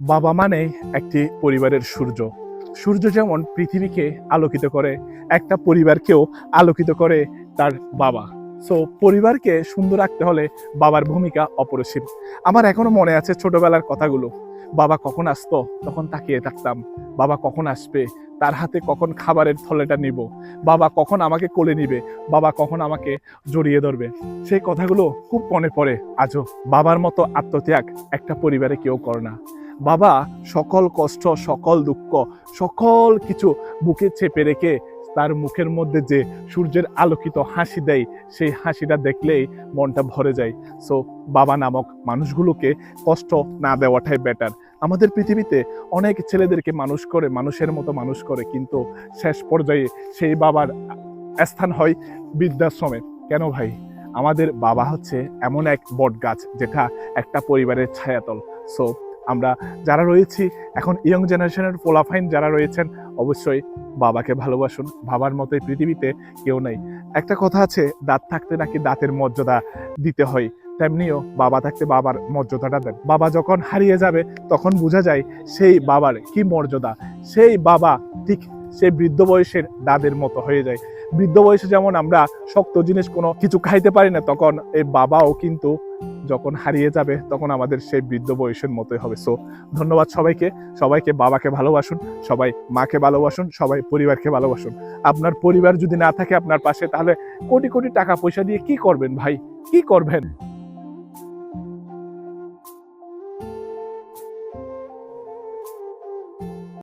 বাবা মানে একটি পরিবারের সূর্য। সূর্য যেমন পৃথিবীকে আলোকিত করে, একটা পরিবারকেও আলোকিত করে তার বাবা। সো পরিবারকে সুন্দর রাখতে হলে বাবার ভূমিকা অপরিসীম। আমার এখনও মনে আছে ছোটবেলার কথাগুলো। বাবা কখন আসতো, তখন তাকিয়ে থাকতাম। বাবা কখন আসবে, তার হাতে কখন খাবারের থলেটা নিব? বাবা কখন আমাকে কোলে নিবে? বাবা কখন আমাকে জড়িয়ে ধরবে? সেই কথাগুলো খুব মনে পড়ে। আজও বাবার মতো আত্মত্যাগ একটা পরিবারে কেউ করে না। বাবা, সকল কষ্ট, সকল দুঃখ, সকল কিছু বুকে চেপে রেখে তার মুখের মধ্যে যে সূর্যের আলোকিত হাসি দেয়, সেই হাসিটা দেখলেই মনটা ভরে যায়। সো বাবা নামক মানুষগুলোকে কষ্ট না দেওয়াটাই বেটার আমাদের পৃথিবীতে অনেক ছেলেদেরকে মানুষ করে, মানুষের মতো মানুষ করে, কিন্তু শেষ পর্যায়ে সেই বাবার স্থান হয় বৃদ্ধাশ্রমে। কেন ভাই? আমাদের বাবা হচ্ছে এমন এক বট গাছ যেটা একটা পরিবারের ছায়াতল। সো আমরা যারা রয়েছি, এখন ইয়ং জেনারেশনের পোলাফাইন যারা রয়েছেন, অবশ্যই বাবাকে ভালোবাসুন। বাবার মতোই পৃথিবীতে কেউ নেই। একটা কথা আছে, দাঁত থাকতে নাকি দাঁতের মর্যাদা দিতে হয়, তেমনিও বাবা থাকতে বাবার মর্যাদাটা দেন। বাবা যখন হারিয়ে যাবে, তখন বোঝা যায় সেই বাবার কি মর্যাদা। সেই বাবা ঠিক সেই বৃদ্ধ বয়সের দাদের মতো হয়ে যায়। বৃদ্ধ বয়সে যেমন আমরা শক্ত জিনিস কোনো কিছু খাইতে পারি না, তখন এই বাবাও কিন্তু যখন হারিয়ে যাবে, তখন আমাদের সেই বৃদ্ধ বয়সের মতোই হবে। সো ধন্যবাদ সবাইকে। সবাইকে বাবাকে ভালোবাসুন, সবাই মাকে ভালোবাসুন, সবাই পরিবারকে ভালোবাসুন। আপনার পরিবার যদি না থাকে আপনার পাশে, তাহলে কোটি কোটি টাকা পয়সা দিয়ে কি করবেন ভাই? কি করবেন?